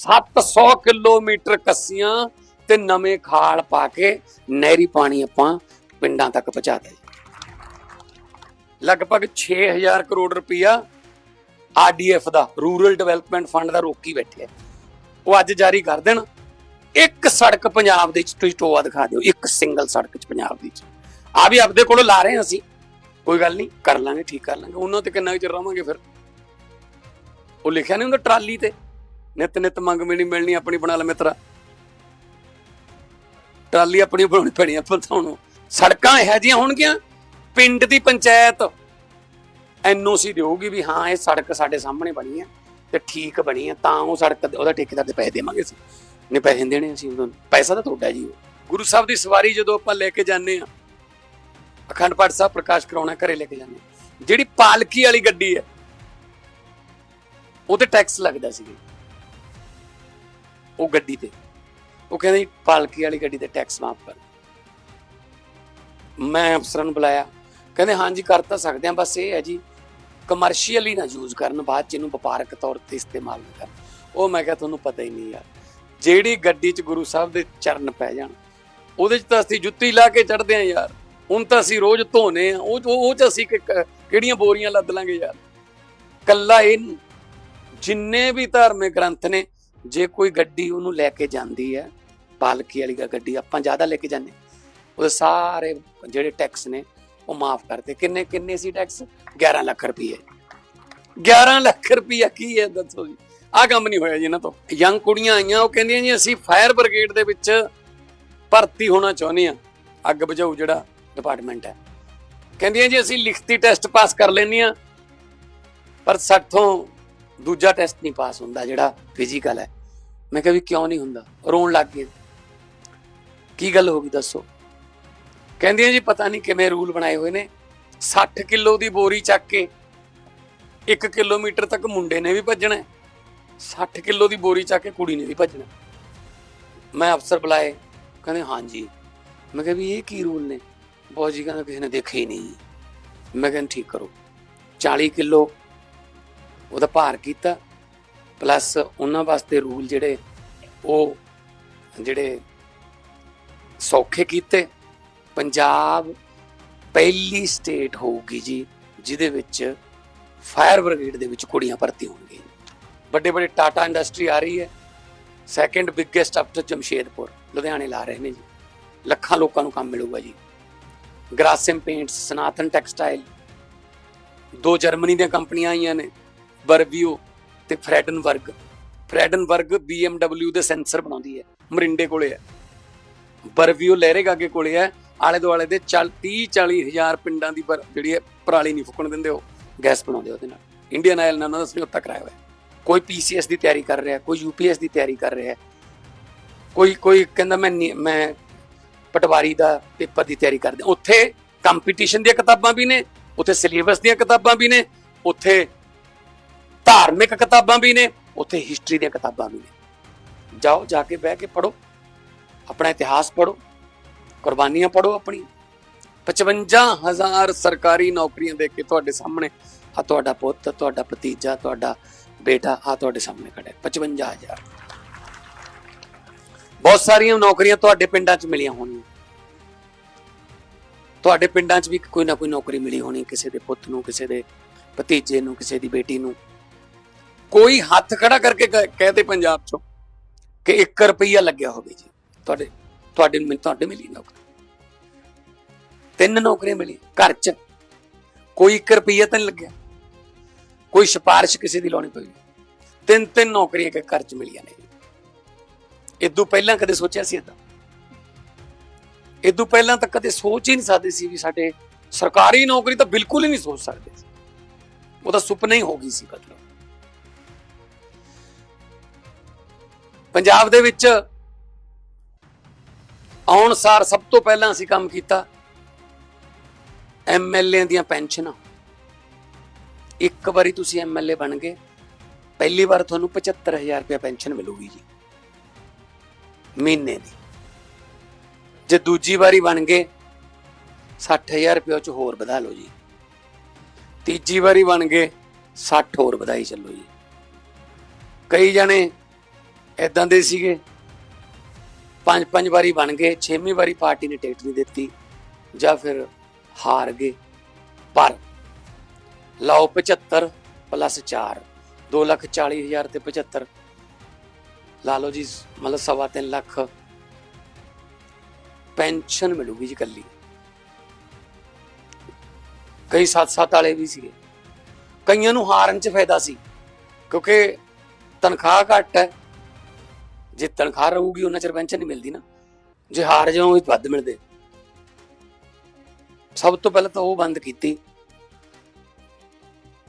700 kilometre ਕੱਸੀਆਂ ਤੇ ਨਵੇਂ ਖਾਲ ਪਾ ਕੇ ਨਹਿਰੀ ਪਾਣੀ ਆਪਾਂ ਪਿੰਡਾਂ ਤੱਕ ਪਹੁੰਚਾਦਾ ਜੀ। ਲਗਭਗ 6000 ਕਰੋੜ ਰੁਪਇਆ ਆਰਡੀਐਫ ਦਾ, ਰੂਰਲ ਡਿਵੈਲਪਮੈਂਟ ਫੰਡ ਦਾ ਰੋਕੀ ਬੈਠੇ ਉਹ ਅੱਜ ਜਾਰੀ ਕਰ ਦੇਣ। ਇੱਕ ਸੜਕ ਪੰਜਾਬ ਦੇ ਵਿੱਚ, ਤੁਸੀਂ ਟੋਆ ਦਿਖਾ ਦਿਓ, ਇੱਕ ਸਿੰਗਲ ਸੜਕ ਚ ਪੰਜਾਬ ਦੀ ਚ ਆ ਵੀ ਆਪਦੇ ਕੋਲੋਂ ਲਾ ਰਹੇ ਹਾਂ ਅਸੀਂ। ਕੋਈ ਗੱਲ ਨਹੀਂ, ਕਰ ਲਾਂਗੇ, ਠੀਕ ਕਰ ਲਾਂਗੇ। ਉਹਨਾਂ ਤੇ ਕਿੰਨਾ ਕੁ ਚਿਰ ਰਵਾਂਗੇ ਫਿਰ? ਉਹ ਲਿਖਿਆ ਨਹੀਂ ਹੁੰਦਾ ਟਰਾਲੀ ਤੇ। ਨਿਤ ਨਿਤ ਮੰਗ ਮਿਲਣੀ ਮਿਲਣੀ ਆਪਣੀ ਬਣਾ ਲੈ ਮਿੱਤਰਾ। ਟਰਾਲੀ ਆਪਣੀ ਬਣਾਉਣੀ ਪੈਣੀ ਆ ਪਤਾਉਣੋ ਸੜਕਾਂ ਇਹੋ ਜਿਹੀਆਂ ਹੋਣਗੀਆਂ, ਪਿੰਡ ਦੀ ਪੰਚਾਇਤ ਐਨਓਸੀ ਦੇਊਗੀ ਵੀ ਹਾਂ, ਇਹ ਸੜਕ ਸਾਡੇ ਸਾਹਮਣੇ ਬਣੀ ਹੈ ਤੇ ਠੀਕ ਬਣੀ ਹੈ ਤਾਂ ਉਹ ਸੜਕ ਉਹਦਾ ਠੇਕੇਦਾਰ ਦੇ ਪੈਸੇ ਦੇਵਾਂਗੇ ਅਸੀਂ। ਨੇ ਪੈਸੇ ਦੇਣੇ ਅਸੀਂ ਉਹਨਾਂ ਨੂੰ। ਪੈਸਾ ਤਾਂ ਤੁਹਾਡਾ ਜੀ। ਉਹ। ਗੁਰੂ ਸਾਹਿਬ ਦੀ ਸਵਾਰੀ ਜਦੋਂ ਆਪਾਂ ਲੈ ਕੇ ਜਾਂਦੇ ਆ, ਅਖੰਡ ਪਾਠ ਸਾਹਿਬ ਪ੍ਰਕਾਸ਼ ਕਰਾਉਣਾ, ਘਰੇ ਲੈ ਕੇ ਜਾਂਦੇ ਜਿਹੜੀ ਪਾਲਕੀ ਵਾਲੀ ਗੱਡੀ ਹੈ, ਉਹ ਤੇ ਟੈਕਸ ਲੱਗਦਾ ਸੀ ਉਹ ਗੱਡੀ ਤੇ। ਉਹ ਕਹਿੰਦੇ ਜੀ, ਪਾਲਕੀ ਵਾਲੀ ਗੱਡੀ ਤੇ ਟੈਕਸ ਮਾਫ ਕਰ। ਮੈਂ ਅਫਸਰਾਂ ਨੂੰ ਬੁਲਾਇਆ। ਕਹਿੰਦੇ ਹਾਂਜੀ ਕਰ ਤਾਂ ਸਕਦੇ ਆ ਬਸ ਇਹ ਹੈ ਜੀ ਕਮਰਸ਼ੀਅਲੀ ਨਾ ਯੂਜ਼ ਕਰਨ ਬਾਅਦ ਚ ਇਹਨੂੰ ਵਪਾਰਕ ਤੌਰ ਤੇ ਇਸਤੇਮਾਲ ਨਾ ਕਰਨ। ਉਹ ਮੈਂ ਕਿਹਾ ਤੁਹਾਨੂੰ ਪਤਾ ਹੀ ਨਹੀਂ ਯਾਰ। ਜਿਹੜੀ ਗੱਡੀ 'ਚ ਗੁਰੂ ਸਾਹਿਬ ਦੇ ਚਰਨ ਪੈ ਜਾਣ ਉਹਦੇ 'ਚ ਤਾਂ ਅਸੀਂ ਜੁੱਤੀ ਲਾ ਕੇ ਚੜਦੇ ਆ ਯਾਰ। ਹੁਣ ਤਾਂ ਅਸੀਂ ਰੋਜ਼ ਧੋਨੇ ਆ ਉਹ ਉਹ 'ਚ ਅਸੀਂ ਕਿਹੜੀਆਂ ਬੋਰੀਆਂ ਲੱਦ ਲਾਂਗੇ ਯਾਰ। ਕੱਲਾ ਇਹ ਜਿੰਨੇ ਵੀ ਧਾਰਮਿਕ ਗ੍ਰੰਥ ਨੇ ਜੇ ਕੋਈ ਗੱਡੀ ਉਹਨੂੰ ਲੈ ਕੇ ਜਾਂਦੀ ਹੈ ਪਾਲਕੀ ਵਾਲੀ ਗੱਡੀ ਆਪਾਂ ਜ਼ਿਆਦਾ ਲੈ ਕੇ ਜਾਂਦੇ ਉਹਦੇ ਸਾਰੇ ਜਿਹੜੇ ਟੈਕਸ ਨੇ, ਉਹ ਮਾਫ ਕਰਦੇ ਕਿੰਨੇ ਕਿੰਨੇ ਸੀ ਟੈਕਸ 11 ਲੱਖ ਰੁਪਏ 11 ਲੱਖ ਰੁਪਏ ਕੀ ਹੈ, ਦੱਸੋ ਜੀ। ਆਹ ਕੰਮ ਨਹੀਂ ਹੋਇਆ ਜੀ ਇਹਨਾਂ ਤੋਂ। ਯੰਗ ਕੁੜੀਆਂ ਆਈਆਂ, ਉਹ ਕਹਿੰਦੀਆਂ ਜੀ, ਅਸੀਂ ਫਾਇਰ ਬ੍ਰਿਗੇਡ ਦੇ ਵਿੱਚ ਭਰਤੀ ਹੋਣਾ ਚਾਹੁੰਦੇ ਆ ਅੱਗ ਬੁਝਾਊ ਜਿਹੜਾ ਡਿਪਾਰਟਮੈਂਟ ਹੈ। ਕਹਿੰਦੀਆਂ ਜੀ, ਅਸੀਂ ਲਿਖਤੀ ਟੈਸਟ ਪਾਸ ਕਰ ਲੈਂਦੀਆਂ ਪਰ ਸਾਥੋਂ ਦੂਜਾ ਟੈਸਟ ਨਹੀਂ ਪਾਸ ਹੁੰਦਾ ਜਿਹੜਾ ਫਿਜ਼ੀਕਲ ਹੈ। ਮੈਂ ਕਿਹਾ ਵੀ ਕਿਉਂ ਨਹੀਂ ਹੁੰਦਾ? ਰੋਣ ਲੱਗ ਗਏ। ਕੀ ਗੱਲ ਹੋ ਗਈ ਦੱਸੋ? ਕਹਿੰਦੀਆਂ ਜੀ ਪਤਾ ਨਹੀਂ ਕਿਵੇਂ ਰੂਲ ਬਣਾਏ ਹੋਏ ਨੇ। 60 ਕਿਲੋ ਦੀ ਬੋਰੀ ਚੱਕ ਕੇ 1 ਕਿਲੋਮੀਟਰ ਤੱਕ ਮੁੰਡੇ ਨੇ ਵੀ ਭੱਜਣਾ ਹੈ। 60 ਕਿਲੋ ਦੀ ਬੋਰੀ ਚੱਕ ਕੇ ਕੁੜੀ ਨੇ ਵੀ ਭੱਜਣਾ ਮੈਂ ਅਫਸਰ ਬੁਲਾਏ। ਕਹਿੰਦੇ, ਹਾਂਜੀ। ਮੈਂ ਕਿਹਾ ਵੀ ਇਹ ਕੀ ਰੂਲ ਨੇ? ਬਹੁਤ ਜੀ ਕਹਿੰਦਾ, ਕਿਸੇ ਨੇ ਦੇਖਿਆ ਹੀ ਨਹੀਂ। ਮੈਂ ਕਹਿੰਦਾ ਠੀਕ ਕਰੋ। 40 ਕਿਲੋ ਉਹਦਾ ਭਾਰ ਕੀਤਾ ਪਲੱਸ ਉਹਨਾਂ ਵਾਸਤੇ ਰੂਲ ਜਿਹੜੇ ਉਹ ਜਿਹੜੇ ਸੌਖੇ ਕੀਤੇ। ਪੰਜਾਬ ਪਹਿਲੀ ਸਟੇਟ ਹੋਊਗੀ ਜੀ, ਜਿਹਦੇ ਵਿੱਚ ਫਾਇਰ ਬ੍ਰਿਗੇਡ ਦੇ ਵਿੱਚ ਕੁੜੀਆਂ ਭਰਤੀ ਹੋਣਗੀਆਂ। ਵੱਡੇ ਵੱਡੇ ਟਾਟਾ ਇੰਡਸਟਰੀ ਆ ਰਹੀ ਹੈ। ਸੈਕੰਡ ਬਿਗੇਸਟ ਆਫਟਰ ਜਮਸ਼ੇਦਪੁਰ, ਲੁਧਿਆਣੇ ਲਾ ਰਹੇ ਨੇ ਜੀ। ਲੱਖਾਂ ਲੋਕਾਂ ਨੂੰ ਕੰਮ ਮਿਲੂਗਾ ਜੀ। ਗ੍ਰਾਸਿਮ ਪੇਂਟਸ ਸਨਾਤਨ ਟੈਕਸਟਾਈਲ ਦੋ ਜਰਮਨੀ ਦੀਆਂ ਕੰਪਨੀਆਂ ਆਈਆਂ ਨੇ। ਬਰਬੀਓ ਤੇ ਫਰੈਡਨਬਰਗ ਫਰੈਡਨਬਰਗ BMW ਦੇ ਸੈਂਸਰ ਬਣਾਉਂਦੀ ਹੈ, ਮਰਿੰਡੇ ਕੋਲੇ ਹੈ। ਬਰਬੀਓ ਲਹਿਰੇਗਾਗੇ ਕੋਲੇ ਹੈ, ਆਲੇ ਦੁਆਲੇ ਦੇ 30 40 ਹਜ਼ਾਰ ਪਿੰਡਾਂ ਦੀ ਪਰ- ਜਿਹੜੀ ਹੈ, ਪਰਾਲੀ ਨਹੀਂ ਫੁੱਕਣ ਦਿੰਦੇ ਉਹ, ਗੈਸ ਬਣਾਉਂਦੇ ਉਹਦੇ ਨਾਲ। ਇੰਡੀਅਨ ਆਇਲ ਨਾਲ ਉਹਨਾਂ ਦਾ ਸਮਝੌਤਾ ਕਰਾਇਆ ਹੋਇਆ ਹੈ। ਕੋਈ ਪੀਸੀਐਸ ਦੀ ਤਿਆਰੀ ਕਰ ਰਿਹਾ, ਕੋਈ ਯੂਪੀਐਸ ਦੀ ਤਿਆਰੀ ਕਰ ਰਿਹਾ ਕੋਈ ਕੋਈ ਕਹਿੰਦਾ ਮੈਂ ਮੈਂ ਪਟਵਾਰੀ ਦਾ ਪੇਪਰ ਦੀ ਤਿਆਰੀ ਕਰਦਾ ਉੱਥੇ ਕੰਪੀਟੀਸ਼ਨ ਦੀਆਂ ਕਿਤਾਬਾਂ ਵੀ ਨੇ, ਉੱਥੇ ਸਿਲੇਬਸ ਦੀਆਂ ਕਿਤਾਬਾਂ ਵੀ ਨੇ, ਉੱਥੇ ਧਾਰਮਿਕ ਕਿਤਾਬਾਂ ਵੀ ਨੇ, ਉੱਥੇ ਹਿਸਟਰੀ ਦੀਆਂ ਕਿਤਾਬਾਂ ਵੀ ਨੇ। ਜਾਓ, ਜਾ ਕੇ ਬਹਿ ਕੇ ਪੜੋ ਆਪਣਾ ਇਤਿਹਾਸ ਪੜੋ ਕੁਰਬਾਨੀਆਂ ਪੜੋ ਆਪਣੀ। 55000 ਸਰਕਾਰੀ ਨੌਕਰੀਆਂ ਦੇ ਕੇ ਤੁਹਾਡੇ ਸਾਹਮਣੇ ਆ ਤੁਹਾਡਾ ਪੁੱਤ, ਤੁਹਾਡਾ ਭਤੀਜਾ, ਤੁਹਾਡਾ ਬੇਟਾ ਆ ਤੁਹਾਡੇ ਸਾਹਮਣੇ ਖੜਾ ਹੈ। 55000 ਬਹੁਤ ਸਾਰੀਆਂ ਨੌਕਰੀਆਂ ਤੁਹਾਡੇ ਪਿੰਡਾਂ 'ਚ ਮਿਲੀਆਂ ਹੋਣੀਆਂ। ਤੁਹਾਡੇ ਪਿੰਡਾਂ 'ਚ ਵੀ ਕੋਈ ਨਾ ਕੋਈ ਨੌਕਰੀ ਮਿਲੀ ਹੋਣੀ ਕਿਸੇ ਦੇ ਪੁੱਤ ਨੂੰ, ਕਿਸੇ ਦੇ ਭਤੀਜੇ ਨੂੰ, ਕਿਸੇ ਦੀ ਬੇਟੀ ਨੂੰ। ਕੋਈ ਹੱਥ ਖੜਾ ਕਰਕੇ ਕਹਿ- ਕਹਦੇ ਪੰਜਾਬ 'ਚੋਂ ਕਿ 1 ਰੁਪਈਆ ਲੱਗਿਆ ਹੋਵੇ ਜੀ। ਤੁਹਾਡੇ ਤੁਹਾਡੇ ਨੂੰ ਤੁਹਾਡੇ ਮਿਲੀ ਨੌਕਰੀ। ਤਿੰਨ ਨੌਕਰੀਆਂ ਮਿਲੀ ਘਰ 'ਚ। ਕੋਈ 1 ਰੁਪਈਆ ਤਾਂ ਨਹੀਂ ਲੱਗਿਆ। ਕੋਈ ਸਿਫਾਰਿਸ਼ ਕਿਸੇ ਦੀ ਲਾਉਣੀ ਪਈ। ਤਿੰਨ ਤਿੰਨ ਨੌਕਰੀਆਂ ਕਿ ਘਰ 'ਚ ਮਿਲੀਆਂ ਨੇ। ਇਦੋਂ ਪਹਿਲਾਂ ਕਦੇ ਸੋਚਿਆ ਸੀ ਇਦਾਂ ਇਦੋਂ ਪਹਿਲਾਂ ਤਾਂ ਕਦੇ ਸੋਚ ਹੀ ਨਹੀਂ ਸਕਦੇ ਸੀ ਵੀ ਸਾਡੇ ਸਰਕਾਰੀ ਨੌਕਰੀ ਤਾਂ ਬਿਲਕੁਲ ਹੀ ਨਹੀਂ ਸੋਚ ਸਕਦੇ ਸੀ। ਉਹ ਤਾਂ ਸੁਪਨਾ ਹੀ ਹੋ ਗਈ ਸੀ ਮਤਲਬ ਪੰਜਾਬ ਦੇ ਵਿੱਚ ਆਉਣ ਸਾਰ ਸਭ ਤੋਂ ਪਹਿਲਾਂ ਅਸੀਂ ਕੰਮ ਕੀਤਾ ਐਮਐਲਏ ਦੀਆਂ ਪੈਨਸ਼ਨਾਂ। ਇੱਕ ਵਾਰੀ ਤੁਸੀਂ ਐਮਐਲਏ ਬਣ ਗਏ, ਪਹਿਲੀ ਵਾਰ ਤੁਹਾਨੂੰ 75000 ਰੁਪਏ ਪੈਨਸ਼ਨ ਮਿਲੂਗੀ ਜੀ, ਮਹੀਨੇ ਦੀ। ਜੇ ਦੂਜੀ ਵਾਰੀ ਬਣ ਗਏ 60000 ਰੁਪਏ ਉਹ ਚ ਹੋਰ ਵਧਾ ਲਓ ਜੀ। ਤੀਜੀ ਵਾਰੀ ਬਣ ਗਏ 60 ਹੋਰ ਵਧਾਈ ਚੱਲੋ ਜੀ। ਕਈ ਜਣੇ ਐਦਾਂ ਦੇ ਸੀਗੇ। ਪੰਜ ਪੰਜ ਵਾਰੀ ਬਣ ਗਏ, ਛੇਵੀਂ ਵਾਰੀ ਪਾਰਟੀ ਨੇ ਟਿਕਟ ਨਹੀਂ ਦਿੱਤੀ, ਜਾਂ ਫਿਰ ਹਾਰ ਗਏ। ਪਰ ਲਾਓ 75 ਪਲੱਸ 4 2 ਲੱਖ 40 ਹਜ਼ਾਰ ਤੇ 75 ਲਾ ਲਓ ਜੀ, ਮਤਲਬ ਸਵਾ ਤਿੰਨ ਲੱਖ। ਪੈਨਸ਼ਨ ਮਿਲੂਗੀ ਜੀ ਕੱਲੀ ਕਈ ਸੱਤ ਸੱਤ ਵਾਲੇ ਵੀ ਸੀਗੇ। ਕਈਆਂ ਨੂੰ ਹਾਰਨ ਚ ਫਾਇਦਾ ਸੀ, ਕਿਉਂਕਿ ਤਨਖਾਹ ਘੱਟ ਹੈ। ਜੇ ਤਨਖਾਹ ਰਹੂਗੀ, ਉਹਨਾਂ ਚਿਰ ਪੈਨਸ਼ਨ ਨਹੀਂ ਮਿਲਦੀ ਨਾ। ਜੇ ਹਾਰ ਜਾਓਗੇ ਵੱਧ ਮਿਲਦੇ। ਸਭ ਤੋਂ ਪਹਿਲਾਂ ਤਾਂ ਉਹ ਬੰਦ ਕੀਤੀ।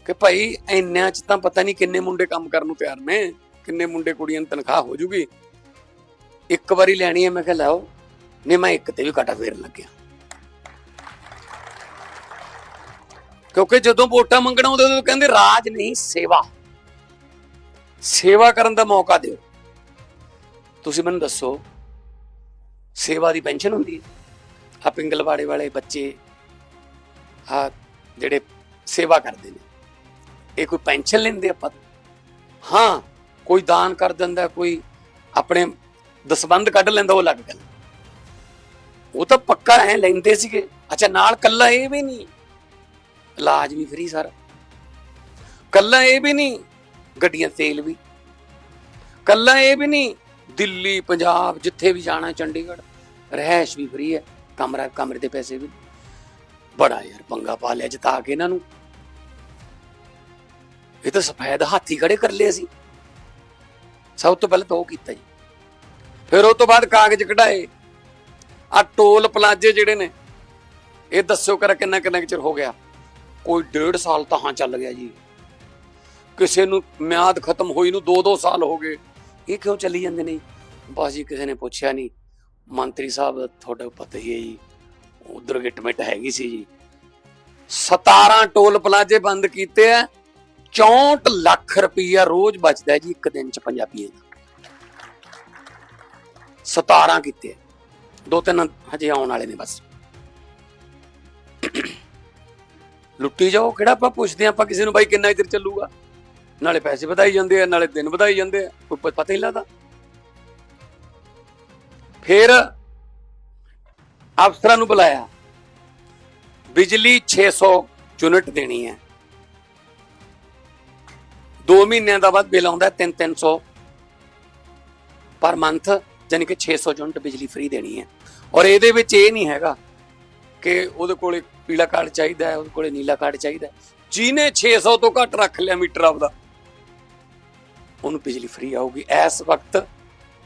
ਕਿ ਭਾਈ, ਇੰਨਿਆਂ ਚ ਤਾਂ ਪਤਾ ਨਹੀਂ ਕਿੰਨੇ ਮੁੰਡੇ ਕੰਮ ਕਰਨ ਨੂੰ ਤਿਆਰ ਨੇ, ਕਿੰਨੇ ਮੁੰਡੇ ਕੁੜੀਆਂ ਨੂੰ ਤਨਖਾਹ ਹੋ ਜੂਗੀ। ਇੱਕ ਵਾਰੀ ਲੈਣੀ ਹੈ, ਮੈਂ ਕਿਹਾ ਲਾਓ ਨਹੀਂ, ਮੈਂ ਇੱਕ ਤੇ ਵੀ ਕਾਟਾ ਫੇਰਨ ਲੱਗਿਆ। ਕਿਉਂਕਿ ਜਦੋਂ ਵੋਟਾਂ ਮੰਗਣਾ ਆਉਂਦੇ, ਉਦੋਂ ਕਹਿੰਦੇ ਰਾਜ ਨਹੀਂ, ਸੇਵਾ। ਸੇਵਾ ਕਰਨ ਦਾ ਮੌਕਾ ਦਿਓ। ਤੁਸੀਂ ਮੈਨੂੰ ਦੱਸੋ, ਸੇਵਾ ਦੀ ਪੈਨਸ਼ਨ ਹੁੰਦੀ ਹੈ? ਆ ਪਿੰਗਲਵਾੜੇ ਵਾਲੇ ਬੱਚੇ, ਆ ਜਿਹੜੇ ਸੇਵਾ ਕਰਦੇ ਨੇ, ਇਹ ਕੋਈ ਪੈਨਸ਼ਨ ਲੈਂਦੇ ਆਪਾਂ? ਹਾਂ, ਕੋਈ ਦਾਨ ਕਰ ਦਿੰਦਾ, ਕੋਈ ਆਪਣੇ ਦਸਬੰਦ ਕੱਢ ਲੈਂਦਾ, ਉਹ ਲੱਗ ਗੱਲ ਉਹ ਤਾਂ ਪੱਕਾ ਐ ਲੈਂਦੇ ਸੀਗੇ। ਅੱਛਾ, ਨਾਲ ਕੱਲਾ ਇਹ ਵੀ ਨਹੀਂ। ਇਲਾਜ ਵੀ ਫ੍ਰੀ ਸਾਰਾ। ਕੱਲਾ ਇਹ ਵੀ ਨਹੀਂ, ਗੱਡੀਆਂ ਤੇਲ ਵੀ। ਕੱਲਾ ਇਹ ਵੀ ਨਹੀਂ ਦਿੱਲੀ, ਪੰਜਾਬ, ਜਿੱਥੇ ਵੀ ਜਾਣਾ, ਚੰਡੀਗੜ੍ਹ ਰਹਿਸ਼ ਵੀ ਫਰੀ ਹੈ। ਕਮਰਾ, ਕਮਰੇ ਦੇ ਪੈਸੇ ਵੀ। ਬੜਾ ਯਾਰ ਪੰਗਾ ਪਾ ਲਿਆ ਜਿਤਾ ਕੇ ਇਹਨਾਂ ਨੂੰ। ਇਹ ਤਾਂ ਸਫੈਦ ਹਾਥੀ ਖੜੇ ਕਰ ਲਏ ਅਸੀਂ। ਸਭ ਤੋਂ ਪਹਿਲਾਂ ਤਾਂ ਉਹ ਕੀਤਾ ਜੀ। ਫਿਰ ਉਹ ਤੋਂ ਬਾਅਦ ਕਾਗਜ਼ ਕਢਾਏ। ਆ ਟੋਲ ਪਲਾਜੇ ਜਿਹੜੇ ਨੇ, ਇਹ ਦੱਸੋ ਕਰ ਕਿੰਨਾ ਕਿੰਨਾ ਚਿਰ ਹੋ ਗਿਆ? ਕੋਈ ਡੇਢ ਸਾਲ ਤਾਂ ਹਾਂ ਚੱਲ ਗਿਆ ਜੀ। ਕਿਸੇ ਨੂੰ ਮਿਆਦ ਖਤਮ ਹੋਈ ਨੂੰ 2-2 ਸਾਲ ਹੋ ਗਏ। ਇਹ ਕਿਉਂ ਚੱਲੀ ਜਾਂਦੇ ਨੇ? ਬਸ ਜੀ ਕਿਸੇ ਨੇ ਪੁੱਛਿਆ ਨਹੀਂ। ਮੰਤਰੀ ਸਾਹਿਬ, ਤੁਹਾਡਾ ਪਤਾ ਹੀ ਹੈ ਜੀ, ਉਧਰ ਗਿਟਮਿਟ ਹੈਗੀ ਸੀ ਜੀ। 17 ਟੋਲ ਪਲਾਜੇ ਬੰਦ ਕੀਤੇ ਆ 64 ਲੱਖ ਰੁਪਈਆ ਰੋਜ਼ ਬਚਦਾ ਜੀ ਇੱਕ ਦਿਨ ਚ ਪੰਜਾਬੀਆਂ ਦਾ। 17 ਕੀਤੇ ਦੋ ਤਿੰਨ ਹਜੇ ਆਉਣ ਵਾਲੇ ਨੇ ਬਸ। ਲੁੱਟੀ ਜਾਓ, ਕਿਹੜਾ ਆਪਾਂ ਪੁੱਛਦੇ ਆਪਾਂ ਕਿਸੇ ਨੂੰ ਬਾਈ ਕਿੰਨਾ ਚਿਰ ਚੱਲੂਗਾ? ਨਾਲੇ ਪੈਸੇ ਵਧਾਈ ਜਾਂਦੇ ਆ, ਨਾਲੇ ਦਿਨ ਵਧਾਈ ਜਾਂਦੇ ਆ, ਕੋਈ ਪਤਾ ਹੀ ਲੱਗਦਾ। ਫਿਰ ਅਫਸਰਾਂ ਨੂੰ ਬੁਲਾਇਆ, ਬਿਜਲੀ 600 ਯੂਨਿਟ ਦੇਣੀ ਹੈ। 2 ਮਹੀਨਿਆਂ ਦਾ ਬਾਅਦ ਬਿੱਲ ਆਉਂਦਾ 3-300 ਪਰ ਮੰਥ ਯਾਨੀ ਕਿ 600 ਯੂਨਿਟ ਬਿਜਲੀ ਫ੍ਰੀ ਦੇਣੀ ਹੈ। ਔਰ ਇਹਦੇ ਵਿੱਚ ਇਹ ਨਹੀਂ ਹੈਗਾ ਕਿ ਉਹਦੇ ਕੋਲੇ ਪੀਲਾ ਕਾਰਡ ਚਾਹੀਦਾ ਹੈ, ਉਹਦੇ ਕੋਲੇ ਨੀਲਾ ਕਾਰਡ ਚਾਹੀਦਾ ਹੈ। ਜਿਹਨੇ 600 ਤੋਂ ਘੱਟ ਰੱਖ ਲਿਆ ਮੀਟਰ ਆਪਦਾ ਉਹਨੂੰ ਬਿਜਲੀ ਫ੍ਰੀ ਆਊਗੀ। ਇਸ ਵਕਤ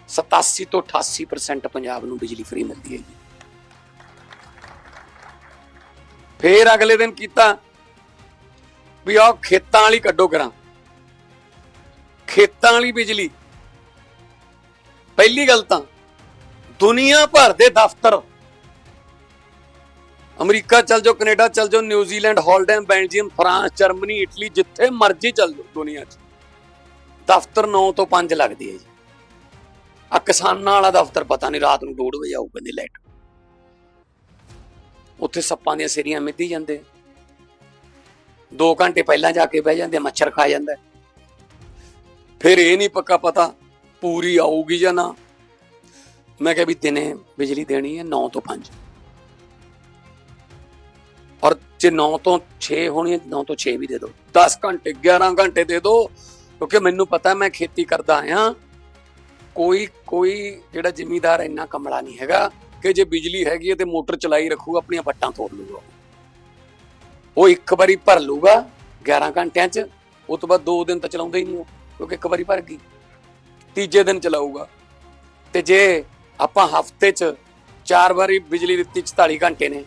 87 ਤੋਂ 88% ਪੰਜਾਬ ਨੂੰ ਬਿਜਲੀ ਫ੍ਰੀ ਮਿਲਦੀ ਹੈ ਜੀ। ਫੇਰ ਅਗਲੇ ਦਿਨ ਕੀਤਾ ਵੀ ਆਹ ਖੇਤਾਂ ਵਾਲੀ ਕੱਢੋ ਕਰਾਂ ਖੇਤਾਂ ਵਾਲੀ ਬਿਜਲੀ। ਪਹਿਲੀ ਗੱਲ ਤਾਂ ਦੁਨੀਆ ਭਰ ਦੇ ਦਫ਼ਤਰ। ਅਮਰੀਕਾ ਚੱਲ ਜਾਓ, ਕੈਨੇਡਾ ਚੱਲ ਜਾਓ, ਨਿਊਜ਼ੀਲੈਂਡ ਹਾਲਡੈਮ ਬੈਲਜੀਅਮ, ਫਰਾਂਸ, ਜਰਮਨੀ, ਇਟਲੀ, ਜਿੱਥੇ ਮਰਜ਼ੀ ਚੱਲ ਜਾਓ ਦੁਨੀਆ 'ਚ। ਦਫ਼ਤਰ 9 ਤੋਂ 5 ਲੱਗਦੀ ਹੈ ਜੀ। ਆ ਕਿਸਾਨਾਂ ਵਾਲਾ ਦਫ਼ਤਰ ਪਤਾ ਨਹੀਂ ਰਾਤ ਨੂੰ 2 ਵਜੇ ਆਊ ਕਹਿੰਦੇ ਲਾਈਟ। ਉੱਥੇ ਸੱਪਾਂ ਦੀਆਂ ਸਿਰੀਆਂ ਮਿੱਧੀ ਜਾਂਦੇ। 2 ਘੰਟੇ ਪਹਿਲਾਂ ਜਾ ਕੇ ਬਹਿ ਜਾਂਦੇ, ਮੱਛਰ ਖਾ ਜਾਂਦਾ। ਫਿਰ ਇਹ ਨਹੀਂ ਪੱਕਾ ਪਤਾ ਪੂਰੀ ਆਊਗੀ ਜਾਂ ਨਾ। ਮੈਂ ਕਿਹਾ ਵੀ ਦਿਨੇ ਬਿਜਲੀ ਦੇਣੀ ਹੈ 9 ਤੋਂ 5 ਔਰ ਜੇ 9 ਤੋਂ 6 ਹੋਣੀ ਹੈ 9 ਤੋਂ 6 ਵੀ ਦੇ ਦਿਓ। 10 ਘੰਟੇ 11 ਘੰਟੇ ਦੇ ਦਿਓ। ਕਿਉਂਕਿ ਮੈਨੂੰ ਪਤਾ ਮੈਂ ਖੇਤੀ ਕਰਦਾ ਆਇਆ, ਕੋਈ ਕੋਈ ਜਿਹੜਾ ਜ਼ਿਮੀਦਾਰ ਇੰਨਾ ਕਮਲਾ ਨਹੀਂ ਹੈਗਾ ਕਿ ਜੇ ਬਿਜਲੀ ਹੈਗੀ ਹੈ ਤੇ ਮੋਟਰ ਚਲਾਈ ਰੱਖੂਗਾ, ਆਪਣੀਆਂ ਪੱਟਾਂ ਤੋੜ ਲੂਗਾ ਉਹ ਇੱਕ ਵਾਰੀ ਭਰ ਲੂਗਾ 11 ਘੰਟਿਆਂ 'ਚ ਉਸ ਤੋਂ ਬਾਅਦ 2 ਦਿਨ ਤਾਂ ਚਲਾਉਂਦਾ ਹੀ ਨਹੀਂ ਉਹ, ਕਿਉਂਕਿ ਇੱਕ ਵਾਰੀ ਭਰ ਗਈ। ਤੀਜੇ ਦਿਨ ਚਲਾਊਗਾ। ਤੇ ਜੇ ਆਪਾਂ ਹਫ਼ਤੇ 'ਚ ਚਾਰ ਵਾਰੀ ਬਿਜਲੀ ਦਿੱਤੀ 44 ਘੰਟੇ ਨੇ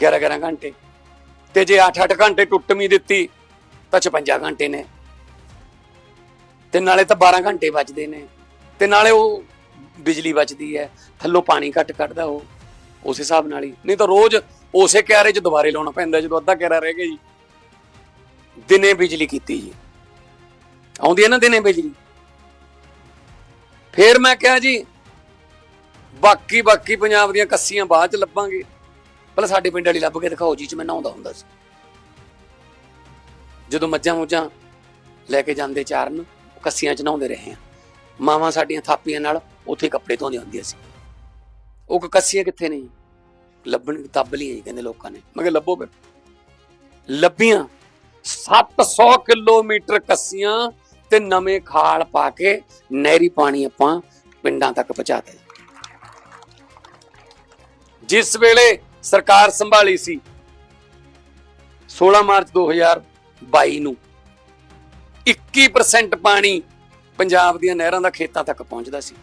11 11 ਘੰਟੇ। ਤੇ ਜੇ 8 8 ਘੰਟੇ ਟੁੱਟਵੀਂ ਦਿੱਤੀ, ਤਾਂ 56 ਘੰਟੇ ਨੇ। ਤੇ ਨਾਲੇ ਤਾਂ 12 ਘੰਟੇ ਬਚਦੇ ਨੇ। ਤੇ ਨਾਲੇ ਉਹ ਬਿਜਲੀ ਬਚਦੀ ਹੈ, ਥੱਲੋਂ ਪਾਣੀ ਘੱਟ ਕੱਢਦਾ ਉਹ, ਉਸ ਹਿਸਾਬ ਨਾਲ ਹੀ। ਨਹੀਂ ਤਾਂ ਰੋਜ਼ ਉਸੇ ਕਿਆਰੇ 'ਚ ਦੁਬਾਰੇ ਲਾਉਣਾ ਪੈਂਦਾ, ਜਦੋਂ ਅੱਧਾ ਕਿਆਰਾ ਰਹਿ ਗਿਆ ਜੀ। ਦਿਨੇ ਬਿਜਲੀ ਕੀਤੀ ਜੀ। ਆਉਂਦੀ ਹੈ ਨਾ ਦਿਨੇ ਬਿਜਲੀ। ਫੇਰ ਮੈਂ ਕਿਹਾ ਜੀ, ਬਾਕੀ ਬਾਕੀ ਪੰਜਾਬ ਦੀਆਂ ਕੱਸੀਆਂ ਬਾਅਦ ਚ ਲੱਭਾਂਗੇ। ਪਹਿਲਾਂ ਸਾਡੇ ਪਿੰਡ ਵਾਲੀ ਲੱਭ ਕੇ ਦਿਖਾਓ ਜੀ, ਚ ਮੈਂ ਨਹਾਉਂਦਾ ਹੁੰਦਾ ਸੀ। ਜਦੋਂ ਮੱਝਾਂ ਮੁੱਝਾਂ ਲੈ ਕੇ ਜਾਂਦੇ ਚਾਰਨ ਉਹ ਕੱਸੀਆਂ ਚ ਨਹਾਉਂਦੇ ਰਹੇ ਆ ਮਾਵਾਂ ਸਾਡੀਆਂ ਥਾਪੀਆਂ ਨਾਲ ਉੱਥੇ ਕੱਪੜੇ ਧੋਂਦੀਆਂ ਹੁੰਦੀਆਂ ਸੀ। ਉਹ ਕੱਸੀਆਂ ਕਿੱਥੇ ਨੇ ਲੱਭਣ ਤੱਬ ਲਈਆਂ ਕਹਿੰਦੇ ਲੋਕਾਂ ਨੇ। ਮੈਂ ਕਿਹਾ, ਲੱਭੋ ਫਿਰ। ਲੱਭੀਆਂ। 700 ਕਿਲੋਮੀਟਰ ਕੱਸੀਆਂ ਤੇ ਨਵੇਂ ਖਾਲ ਪਾ ਕੇ ਨਹਿਰੀ ਪਾਣੀ ਆਪਾਂ ਪਿੰਡਾਂ ਤੱਕ ਪਹੁੰਚਾਤਾ ਜੀ। ਜਿਸ ਵੇਲੇ ਸਰਕਾਰ ਸੰਭਾਲੀ ਸੀ 16 ਮਾਰਚ 2022 ਨੂੰ 21% ਪਾਣੀ ਪੰਜਾਬ ਦੀਆਂ ਨਹਿਰਾਂ ਦਾ ਖੇਤਾਂ ਤੱਕ ਪਹੁੰਚਦਾ ਸੀ।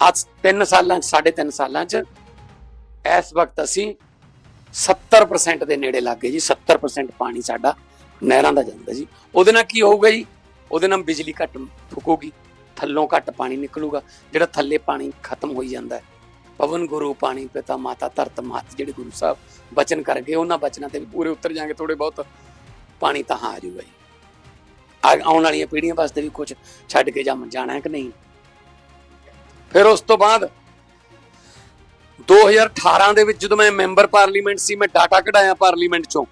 ਅੱਜ 3 ਸਾਲਾਂ 'ਚ, ਸਾਢੇ ਤਿੰਨ ਸਾਲਾਂ 'ਚ, ਇਸ ਵਕਤ ਅਸੀਂ 70% ਦੇ ਨੇੜੇ ਲੱਗ ਗਏ ਜੀ 70% ਪਾਣੀ ਸਾਡਾ ਨਹਿਰਾਂ ਦਾ ਜਾਂਦਾ ਜੀ। ਉਹਦੇ ਨਾਲ ਕੀ ਹੋਊਗਾ ਜੀ? ਉਹਦੇ ਨਾਲ ਬਿਜਲੀ ਘੱਟ ਫੁਕੂਗੀ, ਥੱਲੋਂ ਘੱਟ ਪਾਣੀ ਨਿਕਲੂਗਾ, ਜਿਹੜਾ ਥੱਲੇ ਪਾਣੀ ਖਤਮ ਹੋਈ ਜਾਂਦਾ ਪਵਨ ਗੁਰੂ, ਪਾਣੀ ਪਿਤਾ, ਮਾਤਾ, ਧਰਤ, ਮਾਤ ਜਿਹੜੇ ਗੁਰੂ ਸਾਹਿਬ ਬਚਨ ਕਰ ਗਏ, ਉਹਨਾਂ ਬਚਨਾਂ ਤੇ ਵੀ ਪੂਰੇ ਉਤਰ ਜਾਣਗੇ ਥੋੜੇ ਬਹੁਤ ਪਾਣੀ ਤਾਂ ਹਾਂ ਆ ਜਾਊਗਾ ਜੀ। ਆ- ਆਉਣ ਵਾਲੀਆਂ ਪੀੜ੍ਹੀਆਂ ਵਾਸਤੇ ਵੀ ਕੁਝ ਛੱਡ ਕੇ ਜੰਮ ਜਾਣਾ ਹੈ ਕਿ ਨਹੀਂ? ਫਿਰ ਉਸ ਤੋਂ ਬਾਅਦ 2018 ਦੇ ਵਿੱਚ ਜਦੋਂ ਮੈਂ ਮੈਂਬਰ ਪਾਰਲੀਮੈਂਟ ਸੀ, ਮੈਂ ਡਾਟਾ ਕਢਾਇਆ ਪਾਰਲੀਮੈਂਟ ਚੋਂ।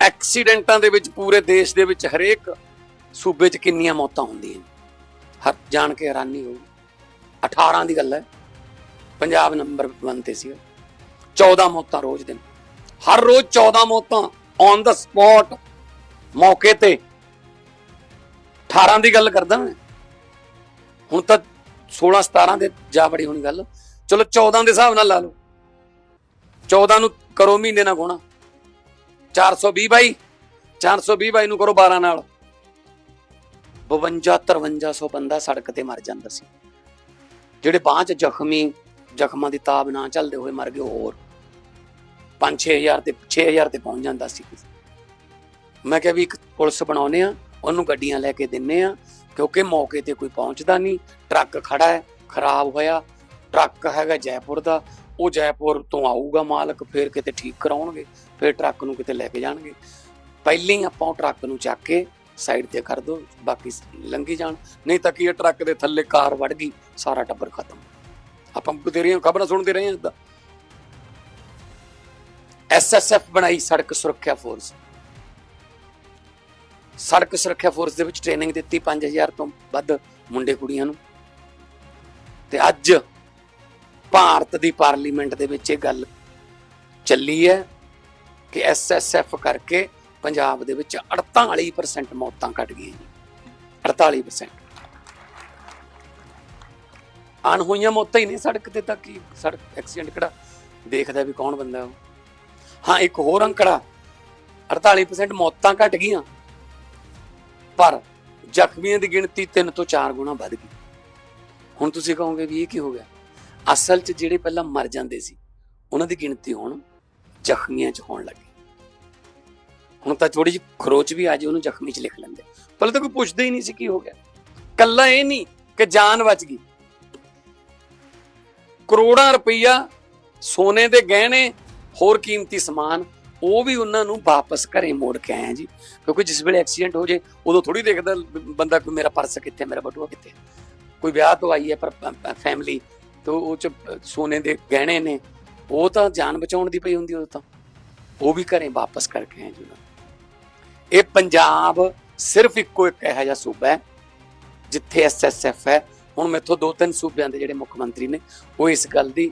ਐਕਸੀਡੈਂਟਾਂ ਦੇ ਵਿੱਚ ਪੂਰੇ ਦੇਸ਼ ਦੇ ਵਿੱਚ ਹਰੇਕ ਸੂਬੇ 'ਚ ਕਿੰਨੀਆਂ ਮੌਤਾਂ ਹੁੰਦੀਆਂ ਨੇ। ਹਰ ਜਾਣ ਕੇ ਹੈਰਾਨੀ ਹੋਊ 18 ਦੀ ਗੱਲ ਹੈ। ਪੰਜਾਬ ਨੰਬਰ 1 ਤੇ ਸੀ। 14 ਮੌਤਾਂ ਰੋਜ਼ ਦਿਨ। ਹਰ ਰੋਜ਼ 14 ਮੌਤਾਂ ਔਨ ਦਾ ਸਪੌਟ ਮੌਕੇ ਤੇ 18 ਦੀ ਗੱਲ ਕਰਦਾ ਮੈਂ। ਹੁਣ ਤਾਂ 16 17 ਦੇ ਜਾ ਬੜੀ ਹੋਣੀ ਗੱਲ। ਚਲੋ 14 ਦੇ ਹਿਸਾਬ ਨਾਲ ਲਾ ਲਓ। 14 ਨੂੰ ਕਰੋ ਮਹੀਨੇ ਨਾਲ ਗੁਣਾ। 420 ਬਾਈ। 420 ਬਾਈ ਨੂੰ ਕਰੋ 12 ਨਾਲ। 52 5300 ਬੰਦਾ ਸੜਕ ਤੇ ਮਰ ਜਾਂਦਾ ਸੀ। ਜਿਹੜੇ ਬਾਂਹ 'ਚ ਜ਼ਖਮੀ, ਜ਼ਖਮਾਂ ਦੀ ਤਾਬ ਨਾ ਚੱਲਦੇ ਹੋਏ ਮਰ ਗਏ ਹੋਰ। 5-6000 ਤੇ 6000 ਤੇ ਪਹੁੰਚ ਜਾਂਦਾ ਸੀ। ਮੈਂ ਕਿਹਾ ਵੀ ਇੱਕ ਪੁਲਿਸ ਬਣਾਉਨੇ ਆ ਉਹਨੂੰ ਗੱਡੀਆਂ ਲੈ ਕੇ ਦਿੰਨੇ ਆ ਕਿਉਂਕਿ ਮੌਕੇ ਤੇ ਕੋਈ ਪਹੁੰਚਦਾ ਨਹੀਂ, ਟਰੱਕ ਖੜਾ ਹੈ, ਖਰਾਬ ਹੋਇਆ, ਟਰੱਕ ਹੈਗਾ ਜੈਪੁਰ ਦਾ, ਉਹ ਜੈਪੁਰ ਤੋਂ ਆਊਗਾ ਮਾਲਕ, ਫਿਰ ਕਿਤੇ ਠੀਕ ਕਰਾਉਣਗੇ, ਫਿਰ ਟਰੱਕ ਨੂੰ ਕਿਤੇ ਲੈ ਕੇ ਜਾਣਗੇ। ਪਹਿਲਾਂ ਹੀ ਆਪਾਂ ਉਹ ਟਰੱਕ ਨੂੰ ਚੱਕ ਕੇ ਸਾਈਡ ਤੇ ਕਰ ਦੋ ਬਾਕੀ ਲੰਘੀ ਜਾਣ। ਨਹੀਂ ਤਾਂ ਕੀ ਇਹ ਟਰੱਕ ਦੇ ਥੱਲੇ ਕਾਰ ਵੜ ਗਈ, ਸਾਰਾ ਟੱਬਰ ਖਤਮ। ਆਪਾਂ ਬਥੇਰੀਆਂ ਖਬਰਾਂ ਸੁਣਦੇ ਰਹੇ ਹਾਂ ਇਦਾਂ। ਐਸਐਸਐਫ ਬਣਾਈ ਸੜਕ ਸੁਰੱਖਿਆ ਫੋਰਸ। ਸੜਕ ਸੁਰੱਖਿਆ ਫੋਰਸ ਦੇ ਵਿੱਚ ਟ੍ਰੇਨਿੰਗ ਦਿੱਤੀ 5000 ਤੋਂ ਵੱਧ ਮੁੰਡੇ ਕੁੜੀਆਂ ਨੂੰ। ਤੇ ਅੱਜ ਭਾਰਤ ਦੀ ਪਾਰਲੀਮੈਂਟ ਦੇ ਵਿੱਚ ਇਹ ਗੱਲ ਚੱਲੀ ਹੈ ਕਿ ਐਸਐਸਐਫ ਕਰਕੇ ਪੰਜਾਬ ਦੇ ਵਿੱਚ 48% ਮੌਤਾਂ ਘਟ ਗਈਆਂ ਜੀ। 48% ਅਣ ਹੋਈਆਂ ਮੌਤਾਂ ਹੀ ਨਹੀਂ ਸੜਕ ਤੇ ਤਾਂ ਕੀ ਸੜਕ ਐਕਸੀਡੈਂਟ ਕਿਹੜਾ ਦੇਖਦਾ ਵੀ ਕੌਣ ਬੰਦਾ ਉਹ। ਹਾਂ, ਇੱਕ ਹੋਰ ਅੰਕੜਾ 48% ਮੌਤਾਂ ਘਟ ਗਈਆਂ। ਪਰ ਜ਼ਖਮੀਆਂ ਦੀ ਗਿਣਤੀ 3 ਤੋਂ 4 ਗੁਣਾ ਵੱਧ ਗਈ। ਹੁਣ ਤੁਸੀਂ ਕਹੋਗੇ ਵੀ ਇਹ ਕੀ ਹੋ ਗਿਆ? ਅਸਲ 'ਚ ਜਿਹੜੇ ਪਹਿਲਾਂ ਮਰ ਜਾਂਦੇ ਸੀ, ਉਹਨਾਂ ਦੀ ਗਿਣਤੀ ਹੁਣ ਜ਼ਖਮੀਆਂ 'ਚ ਹੋਣ ਲੱਗੀ ਹੁਣ ਤਾਂ ਥੋੜੀ ਜਿਹੀ ਖਰੋਚ ਵੀ ਆ ਜੇ, ਉਹਨੂੰ ਜ਼ਖਮੀ 'ਚ ਲਿਖ ਲੈਂਦੇ ਪਹਿਲਾਂ ਤਾਂ ਕੋਈ ਪੁੱਛਦਾ ਹੀ ਨਹੀਂ ਸੀ ਕੀ ਹੋ ਗਿਆ। ਕੱਲਾ ਇਹ ਨਹੀਂ ਕਿ ਜਾਨ ਬਚ ਗਈ। ਕਰੋੜਾਂ ਰੁਪਈਆ ਸੋਨੇ ਦੇ ਗਹਿਣੇ, ਹੋਰ ਕੀਮਤੀ ਸਮਾਨ ਉਹ ਵੀ ਉਹਨਾਂ ਨੂੰ ਵਾਪਸ ਘਰੇ ਮੋੜ ਕੇ ਆਇਆ ਜੀ। ਕਿਉਂਕਿ ਜਿਸ ਵੇਲੇ ਐਕਸੀਡੈਂਟ ਹੋ ਜੇ, ਉਦੋਂ ਥੋੜੀ ਦੇਖਦਾ ਬੰਦਾ ਕੋਈ ਮੇਰਾ ਪਰਸ ਕਿੱਥੇ, ਮੇਰਾ ਬਟੂਆ ਕਿੱਥੇ। ਕੋਈ ਵਿਆਹ ਤੋਂ ਆਈ ਹੈ, ਪਰ ਫੈਮਿਲੀ ਤੋਂ ਉਹ ਚ ਸੋਨੇ ਦੇ ਗਹਿਣੇ ਨੇ। ਉਹ ਤਾਂ ਜਾਨ ਬਚਾਉਣ ਦੀ ਪਈ ਹੁੰਦੀ ਉਹ ਤਾਂ। ਉਹ ਵੀ ਘਰੇ ਵਾਪਸ ਕਰਕੇ ਆਏ ਜੀ ਉਹਨਾਂ ਨੂੰ। ਇਹ ਪੰਜਾਬ ਸਿਰਫ ਇੱਕੋ ਇੱਕ ਇਹੋ ਜਿਹਾ ਸੂਬਾ ਹੈ, ਜਿੱਥੇ ਐਸਐਸਐਫ ਹੈ। ਹੁਣ ਮੈਥੋਂ ਦੋ ਤਿੰਨ ਸੂਬਿਆਂ ਦੇ ਜਿਹੜੇ ਮੁੱਖ ਮੰਤਰੀ ਨੇ, ਉਹ ਇਸ ਗੱਲ ਦੀ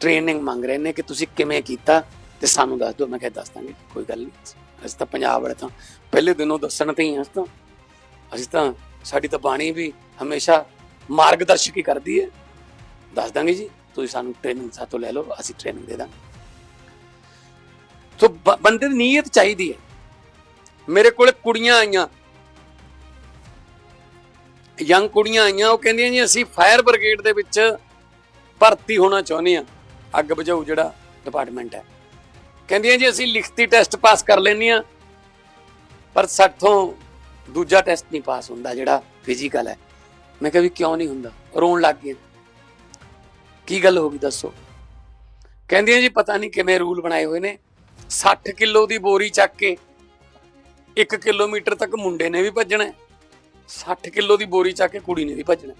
ਟ੍ਰੇਨਿੰਗ ਮੰਗ ਰਹੇ ਨੇ ਕਿ ਤੁਸੀਂ ਕਿਵੇਂ ਕੀਤਾ ਤੇ ਸਾਨੂੰ ਦੱਸ ਦਿਓ, ਮੈਂ ਕਿਹਾ ਦੱਸ ਦਾਂਗੇ, ਕੋਈ ਗੱਲ ਨਹੀਂ। ਅਸੀਂ ਤਾਂ ਪੰਜਾਬ ਵਾਲੇ ਤਾਂ ਪਹਿਲੇ ਦਿਨੋਂ ਦੱਸਣ ਤੇ ਹੀ ਹਾਂ, ਅਸੀਂ ਤਾਂ ਅਸੀਂ ਤਾਂ, ਸਾਡੀ ਤਾਂ ਬਾਣੀ ਵੀ ਹਮੇਸ਼ਾ ਮਾਰਗਦਰਸ਼ਕ ਹੀ ਕਰਦੀ ਹੈ। ਦੱਸ ਦਾਂਗੇ ਜੀ, ਤੁਸੀਂ ਸਾਨੂੰ ਟ੍ਰੇਨਿੰਗ ਸਾਤੋਂ ਲੈ ਲਓ, ਅਸੀਂ ਟ੍ਰੇਨਿੰਗ ਦੇ ਦਾਂਗੇ। ਸੋ ਬ- ਬੰਦੇ ਦੀ ਨੀਅਤ ਚਾਹੀਦੀ ਹੈ। ਮੇਰੇ ਕੋਲ ਕੁੜੀਆਂ ਆਈਆਂ। ਯੰਗ ਕੁੜੀਆਂ ਆਈਆਂ, ਉਹ ਕਹਿੰਦੀਆਂ ਜੀ, ਅਸੀਂ ਫਾਇਰ ਬ੍ਰਿਗੇਡ ਦੇ ਵਿੱਚ ਭਰਤੀ ਹੋਣਾ ਚਾਹੁੰਦੇ ਆ ਅੱਗ ਬੁਝਾਊ ਜਿਹੜਾ ਡਿਪਾਰਟਮੈਂਟ ਹੈ। ਕਹਿੰਦੀਆਂ ਜੀ ਅਸੀਂ ਲਿਖਤੀ ਟੈਸਟ ਪਾਸ ਕਰ ਲੈਂਦੇ ਆ ਪਰ ਸਾਥੋਂ ਦੂਜਾ ਟੈਸਟ ਨਹੀਂ ਪਾਸ ਹੁੰਦਾ ਜਿਹੜਾ ਫਿਜ਼ੀਕਲ ਹੈ। ਮੈਂ ਕਿਹਾ ਵੀ ਕਿਉਂ ਨਹੀਂ ਹੁੰਦਾ? ਰੋਣ ਲੱਗ ਗਏ ਕੀ ਗੱਲ ਹੋ ਗਈ ਦੱਸੋ? ਕਹਿੰਦੀਆਂ ਜੀ ਪਤਾ ਨਹੀਂ ਕਿਵੇਂ ਰੂਲ ਬਣਾਏ ਹੋਏ ਨੇ। 60 ਕਿਲੋ ਦੀ ਬੋਰੀ ਚੱਕ ਕੇ 1 ਕਿਲੋਮੀਟਰ ਤੱਕ ਮੁੰਡੇ ਨੇ ਵੀ ਭੱਜਣਾ ਹੈ। 60 ਕਿਲੋ ਦੀ ਬੋਰੀ ਚੱਕ ਕੇ ਕੁੜੀ ਨੇ ਵੀ ਭੱਜਣਾ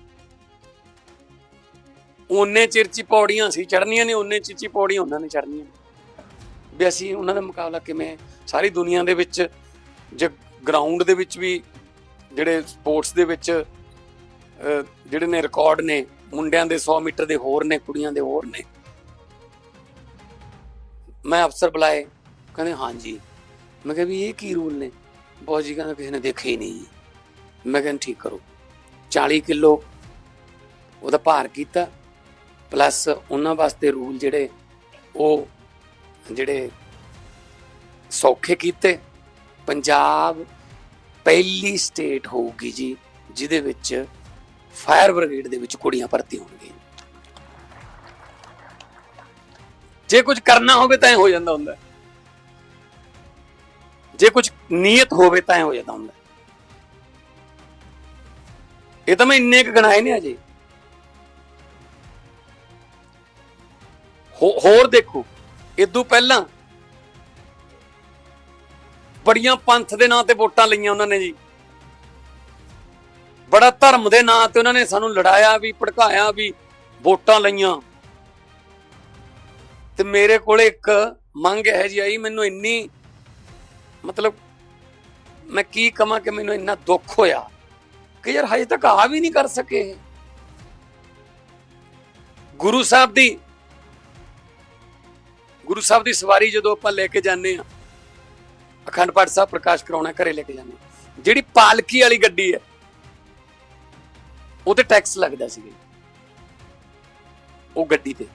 ਉਹਨੇ ਚਿਰ ਚ ਪੌੜੀਆਂ ਸੀ ਚੜਨੀਆਂ ਨੇ ਉਹਨੇ ਚਿਰਚੀ ਪੌੜੀਆਂ, ਉਹਨਾਂ ਨੇ ਚੜਨੀਆਂ ਵੀ ਅਸੀਂ ਉਹਨਾਂ ਦਾ ਮੁਕਾਬਲਾ ਕਿਵੇਂ ਸਾਰੀ ਦੁਨੀਆ ਦੇ ਵਿੱਚ ਜੇ ਗਰਾਊਂਡ ਦੇ ਵਿੱਚ ਵੀ ਜਿਹੜੇ ਸਪੋਰਟਸ ਦੇ ਵਿੱਚ ਜਿਹੜੇ ਨੇ ਰਿਕਾਰਡ ਨੇ, ਮੁੰਡਿਆਂ ਦੇ 100 ਮੀਟਰ ਦੇ ਹੋਰ ਨੇ, ਕੁੜੀਆਂ ਦੇ ਹੋਰ ਨੇ। ਮੈਂ ਅਫਸਰ ਬੁਲਾਏ, ਕਹਿੰਦੇ ਹਾਂਜੀ। ਮੈਂ ਕਿਹਾ ਵੀ ਇਹ ਕੀ ਰੂਲ ਨੇ? ਬਹੁਤ ਜੀ ਕਹਿੰਦਾ ਕਿਸੇ ਨੇ ਦੇਖਿਆ ਹੀ ਨਹੀਂ। ਮੈਂ ਕਹਿੰਦਾ ਠੀਕ ਕਰੋ। 40 ਕਿਲੋ ਉਹਦਾ ਭਾਰ ਕੀਤਾ ਪਲੱਸ ਉਹਨਾਂ ਵਾਸਤੇ ਰੂਲ ਜਿਹੜੇ ਉਹ ਜਿਹੜੇ ਸੌਖੇ ਕੀਤੇ, ਪੰਜਾਬ ਪਹਿਲੀ ਸਟੇਟ ਹੋਊਗੀ ਜੀ, ਜਿਹਦੇ ਵਿੱਚ ਫਾਇਰ ਬ੍ਰਿਗੇਡ ਦੇ ਵਿੱਚ ਕੁੜੀਆਂ ਭਰਤੀ ਹੋਣਗੀਆਂ। ਜੇ ਕੁਝ ਕਰਨਾ ਹੋਵੇ ਤਾਂ ਇਹ ਹੋ ਜਾਂਦਾ ਹੁੰਦਾ। ਜੇ ਕੁਝ ਨੀਅਤ ਹੋਵੇ ਤਾਂ ਇਹ ਹੋ ਜਾਂਦਾ ਹੁੰਦਾ। ਇਹ ਤਾਂ ਮੈਂ ਇੰਨੇ ਕੁ ਗਣਾਏ ਨੇ ਅਜੇ। ਹੋਰ ਦੇਖੋ। ਇਦੋਂ ਪਹਿਲਾਂ ਬੜੀਆਂ ਪੰਥ ਦੇ ਨਾਂ ਤੇ ਵੋਟਾਂ ਲਈਆਂ ਉਹਨਾਂ ਨੇ ਜੀ। ਬੜਾ ਧਰਮ ਦੇ ਨਾਂ ਤੇ ਉਹਨਾਂ ਨੇ ਸਾਨੂੰ ਲੜਾਇਆ ਵੀ, ਭੜਕਾਇਆ ਵੀ, ਵੋਟਾਂ ਲਈਆਂ। ਤੇ ਮੇਰੇ ਕੋਲ ਇੱਕ ਮੰਗ ਹੈ ਜੀ ਆਈ, ਮੈਨੂੰ ਇੰਨੀ ਮਤਲਬ ਮੈਂ ਕੀ ਕਵਾਂ ਕਿ ਮੈਨੂੰ ਇੰਨਾ ਦੁੱਖ ਹੋਇਆ ਕਿ ਯਾਰ ਹਜੇ ਤੱਕ ਆ ਵੀ ਨਹੀਂ ਕਰ ਸਕੇ। ਗੁਰੂ ਸਾਹਿਬ ਦੀ ਗੁਰੂ ਸਾਹਿਬ ਦੀ ਸਵਾਰੀ ਜਦੋਂ ਆਪਾਂ ਲੈ ਕੇ ਜਾਂਦੇ ਆ ਅਖੰਡ ਪਾਠ ਸਾਹਿਬ ਪ੍ਰਕਾਸ਼ ਕਰਾਉਣਾ ਘਰੇ ਲੈ ਕੇ ਜਾਂਦੇ ਜਿਹੜੀ ਪਾਲਕੀ ਵਾਲੀ ਗੱਡੀ ਹੈ ਉਹ ਤੇ ਟੈਕਸ ਲੱਗਦਾ ਸੀ ਉਹ ਗੱਡੀ ਤੇ।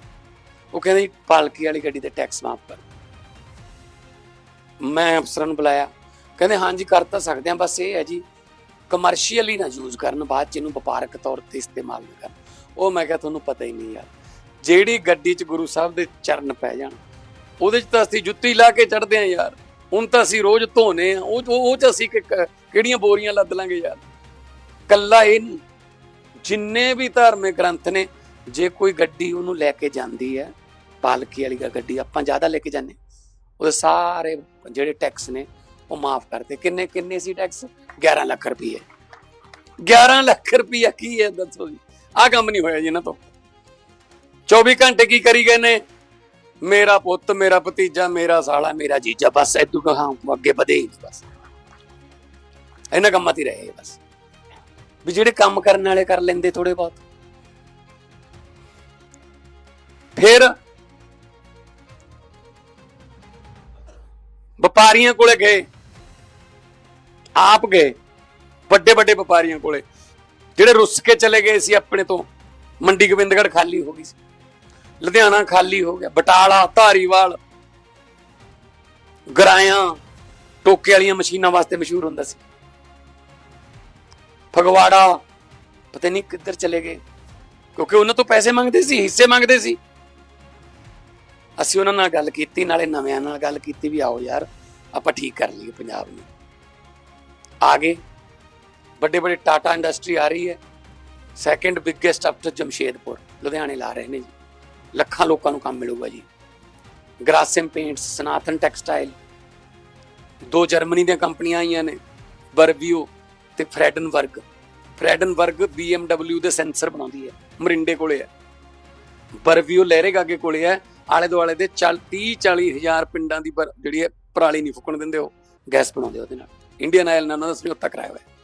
ਉਹ ਕਹਿੰਦੇ ਜੀ, ਪਾਲਕੀ ਵਾਲੀ ਗੱਡੀ ਤੇ ਟੈਕਸ ਮਾਫ ਕਰ। ਮੈਂ ਅਫਸਰਾਂ ਨੂੰ ਬੁਲਾਇਆ। ਕਹਿੰਦੇ ਹਾਂਜੀ ਕਰ ਤਾਂ ਸਕਦੇ ਆ ਬਸ ਇਹ ਹੈ ਜੀ ਕਮਰਸ਼ੀਅਲੀ ਨਾ ਯੂਜ਼ ਕਰਨ ਬਾਅਦ ਚ ਇਹਨੂੰ ਵਪਾਰਕ ਤੌਰ ਤੇ ਇਸਤੇਮਾਲ ਨਾ ਕਰਨ। ਉਹ ਮੈਂ ਕਿਹਾ ਤੁਹਾਨੂੰ ਪਤਾ ਹੀ ਨਹੀਂ ਯਾਰ ਜਿਹੜੀ ਗੱਡੀ 'ਚ ਗੁਰੂ ਸਾਹਿਬ ਦੇ ਚਰਨ ਪੈ ਜਾਣ ਉਹਦੇ 'ਚ ਤਾਂ ਅਸੀਂ ਜੁੱਤੀ ਲਾ ਕੇ ਚੜਦੇ ਆ ਯਾਰ। ਹੁਣ ਤਾਂ ਅਸੀਂ ਰੋਜ਼ ਧੋਨੇ ਆ। ਉਹ ਉਹ 'ਚ ਅਸੀਂ ਕਿਹੜੀਆਂ ਬੋਰੀਆਂ ਲੱਦ ਲਾਂਗੇ ਯਾਰ? ਕੱਲਾ ਇਹ ਨਹੀਂ ਜਿੰਨੇ ਵੀ ਧਾਰਮਿਕ ਗ੍ਰੰਥ ਨੇ, ਜੇ ਕੋਈ ਗੱਡੀ ਉਹਨੂੰ ਲੈ ਕੇ ਜਾਂਦੀ ਹੈ, ਪਾਲਕੀ ਵਾਲੀ ਗੱਡੀ, ਆਪਾਂ ਜ਼ਿਆਦਾ ਲੈ ਕੇ ਜਾਂਦੇ ਉਹਦੇ ਸਾਰੇ ਜਿਹੜੇ ਟੈਕਸ ਨੇ, ਉਹ ਮਾਫ ਕਰਦੇ ਕਿੰਨੇ ਕਿੰਨੇ ਸੀ ਟੈਕਸ? 11 ਲੱਖ ਰੁਪਏ। 11 ਲੱਖ ਰੁਪਏ ਕੀ ਹੈ? ਦੱਸੋ ਜੀ। ਆ ਕੰਮ ਨਹੀਂ ਹੋਇਆ ਜੀ ਇਹਨਾਂ ਤੋਂ। 24 ਘੰਟੇ ਕੀ ਕਰੀ ਗਏ ਨੇ? ਮੇਰਾ ਪੁੱਤ, ਮੇਰਾ ਭਤੀਜਾ, ਮੇਰਾ ਸਾਲਾ, ਮੇਰਾ ਜੀਜਾ, ਬਸ ਐਦੂ ਕਹਾਂ ਅੱਗੇ ਵਧੇ ਹੀ ਨਹੀਂ ਬਸ। ਇਹਨਾਂ ਕੰਮਾਂ 'ਤੇ ਰਹੇ ਬਸ। ਵੀ ਜਿਹੜੇ ਕੰਮ ਕਰਨ ਵਾਲੇ ਕਰ ਲੈਂਦੇ ਥੋੜੇ ਬਹੁਤ। ਫਿਰ ਵਪਾਰੀਆਂ ਕੋਲੇ ਗਏ। ਆਪ ਗਏ। ਵੱਡੇ ਵੱਡੇ ਵਪਾਰੀਆਂ ਕੋਲੇ। ਜਿਹੜੇ ਰੁੱਸ ਕੇ ਚਲੇ ਗਏ ਸੀ ਆਪਣੇ ਤੋਂ। ਮੰਡੀ ਗੋਬਿੰਦਗੜ੍ਹ ਖਾਲੀ ਹੋ ਗਈ ਸੀ। ਲੁਧਿਆਣਾ ਖਾਲੀ ਹੋ ਗਿਆ, ਬਟਾਲਾ, ਧਾਰੀਵਾਲ, ਗਰਾਇਆਂ, ਟੋਕੇ ਵਾਲੀਆਂ ਮਸ਼ੀਨਾਂ ਵਾਸਤੇ ਮਸ਼ਹੂਰ ਹੁੰਦਾ ਸੀ। ਫਗਵਾੜਾ, ਪਤਾ ਨਹੀਂ ਕਿੱਧਰ ਚਲੇ ਗਏ, ਕਿਉਂਕਿ ਉਹਨਾਂ ਤੋਂ ਪੈਸੇ ਮੰਗਦੇ ਸੀ, ਹਿੱਸੇ ਮੰਗਦੇ ਸੀ। ਅਸੀਂ ਉਹਨਾਂ ਨਾਲ ਗੱਲ ਕੀਤੀ, ਨਾਲੇ ਨਵਿਆਂ ਨਾਲ ਗੱਲ ਕੀਤੀ ਵੀ ਆਓ ਯਾਰ, ਆਪਾਂ ਠੀਕ ਕਰ ਲਈਏ ਪੰਜਾਬ ਨੂੰ। ਆ ਗਏ। ਵੱਡੇ ਵੱਡੇ ਟਾਟਾ ਇੰਡਸਟਰੀ ਆ ਰਹੀ ਹੈ। ਸੈਕੰਡ ਬਿਗੇਸਟ ਆਫਟਰ ਜਮਸ਼ੇਦਪੁਰ ਲੁਧਿਆਣੇ ਲਾ ਰਹੇ ਨੇ ਜੀ। ਲੱਖਾਂ ਲੋਕਾਂ ਨੂੰ ਕੰਮ ਮਿਲੂਗਾ ਜੀ। ਗ੍ਰਾਸਿਮ ਪੇਂਟਸ, ਸਨਾਤਨ ਟੈਕਸਟਾਈਲ, ਦੋ ਜਰਮਨੀ ਦੀਆਂ ਕੰਪਨੀਆਂ ਆਈਆਂ ਨੇ ਬਰਬੀਓ ਤੇ ਫਰੈਡਨਬਰਗ ਫਰੈਡਨਬਰਗ BMW ਦੇ ਸੈਂਸਰ ਬਣਾਉਂਦੀ ਹੈ, ਮਰਿੰਡੇ ਕੋਲੇ ਹੈ। ਬਰਬੀਓ ਲਹਿਰੇਗਾਗੇ ਕੋਲੇ ਹੈ, ਆਲੇ ਦੁਆਲੇ ਦੇ 30 40 ਹਜ਼ਾਰ ਪਿੰਡਾਂ ਦੀ ਪਰ- ਜਿਹੜੀ ਹੈ, ਪਰਾਲੀ ਨਹੀਂ ਫੁੱਕਣ ਦਿੰਦੇ ਉਹ, ਗੈਸ ਬਣਾਉਂਦੇ ਉਹਦੇ ਨਾਲ। ਇੰਡੀਅਨ ਆਇਲ ਨਾਲ ਉਹਨਾਂ ਦਾ ਸਮਝੌਤਾ ਕਰਾਇਆ ਹੋਇਆ